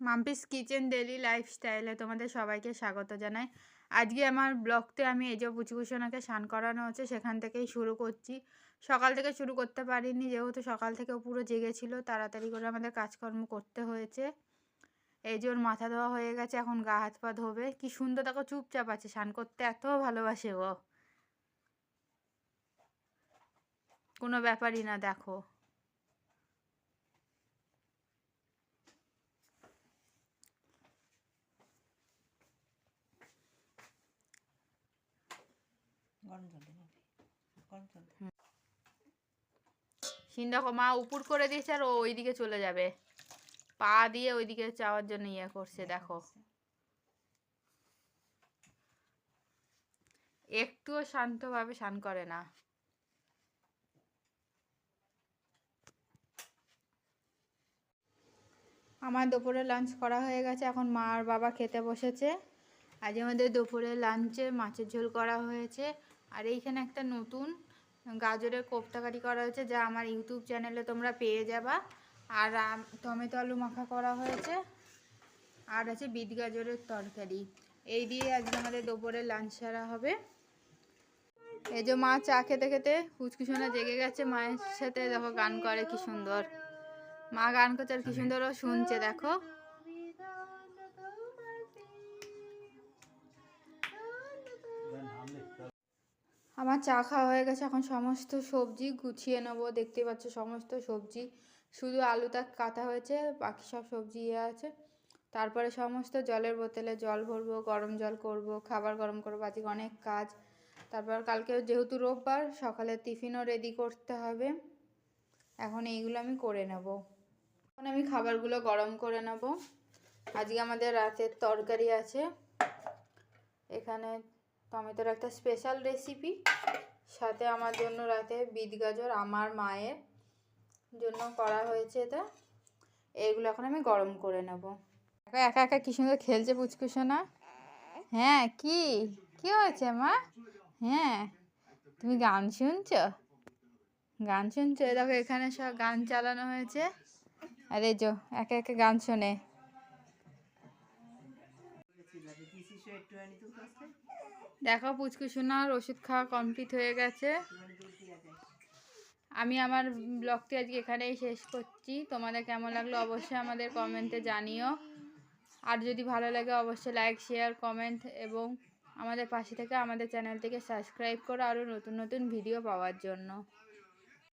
Mampi's kitchen daily লাইফস্টাইলে তোমাদের সবাইকে স্বাগত জানাই। আজকে আমার ব্লগতে আমি এই যে পুচকুসোনাকে স্নান করানো হচ্ছে, সেখান থেকেই শুরু করছি। সকাল থেকে শুরু করতে পারিনি, যেহেতু সকাল থেকে পুরো জেগেছিল, তাড়াতাড়ি করে আমাদের কাজকর্ম করতে হয়েছে। এই যে ওর মাথা ধোয়া হয়ে গেছে, এখন গা হাত পা ধোবে। কি সুন্দর দেখো, চুপচাপ আছে, স্নান করতে এত ভালোবাসে ও। কোনো ব্যাপারই না, দেখো। গরম জল দিন গরম জল দিন। সিন দেখো মা উপর করে দিয়েছে আর ও ওইদিকে চলে যাবে। পা দিয়ে ওইদিকে যাওয়ার জন্য ইয়ে করছে দেখো। একটুও শান্তভাবে স্নান করে না। আমার দুপুরে লাঞ্চ করা হয়ে গেছে। এখন মা আর বাবা খেতে বসেছে। আজ আমাদের দুপুরে লাঞ্চে মাছের ঝোল করা হয়েছে। আর এইখানে একটা নতুন গাজরের কোপ্তাকারি করা হয়েছে, যা আমার ইউটিউব চ্যানেলে তোমরা পেয়ে যাবা। আর টমেটো আলু মাখা করা হয়েছে, আর আছে বিট গাজরের তরকারি। এই দিয়ে আজকে আমাদের দুপুরে লাঞ্চ সারা হবে। এই যে মা চা খেতে খেতে ফুচকুসোনা জেগে গেছে, মায়ের সাথে দেখো গান করে কি সুন্দর। মা গান করছে আর কি সুন্দর শুনছে, দেখো। আমার চা খাওয়া হয়ে গেছে, এখন সমস্ত সবজি গুছিয়ে নেব। দেখতে পাচ্ছ সমস্ত সবজি, শুধু আলুটা কাটা হয়েছে, বাকি সব সবজি ইয়ে আছে। তারপরে সমস্ত জলের বোতলে জল ভরবো, গরম জল করব, খাবার গরম করব আজকে অনেক কাজ। তারপর কালকে যেহেতু রোববার, সকালে টিফিনও রেডি করতে হবে। এখন এইগুলো আমি করে নেব। এখন আমি খাবারগুলো গরম করে নেব। আজকে আমাদের রাতের তরকারি আছে। এখানে টমেটোর একটা স্পেশাল রেসিপি সাথে আমার জন্য রাতে বিট গাজর আমার মায়ের জন্য করা হয়েছে এটা। এগুলো এখন আমি গরম করে নেব। একা একা কি সুন্দর খেলছে পুচকুসোনা হ্যাঁ কি? কি হয়েছে মা? হ্যাঁ তুমি গান শুনছো? গান শুনছো? দেখো, এখানে সব গান চালানো হয়েছে। আর যো একা একা গান শোনে। দেখো পুচকুসোনার ওষুধ খাওয়া কমপ্লিট হয়ে গেছে। আমি আমার ব্লগটি আজকে এখানেই শেষ করছি। তোমাদের কেমন লাগল অবশ্যই আমাদের কমেন্টে জানিও। আর যদি ভালো লাগে, অবশ্যই লাইক শেয়ার কমেন্ট এবং আমাদের পাশে থেকে আমাদের চ্যানেলটিকে সাবস্ক্রাইব করো আরও নতুন নতুন ভিডিও পাওয়ার জন্য।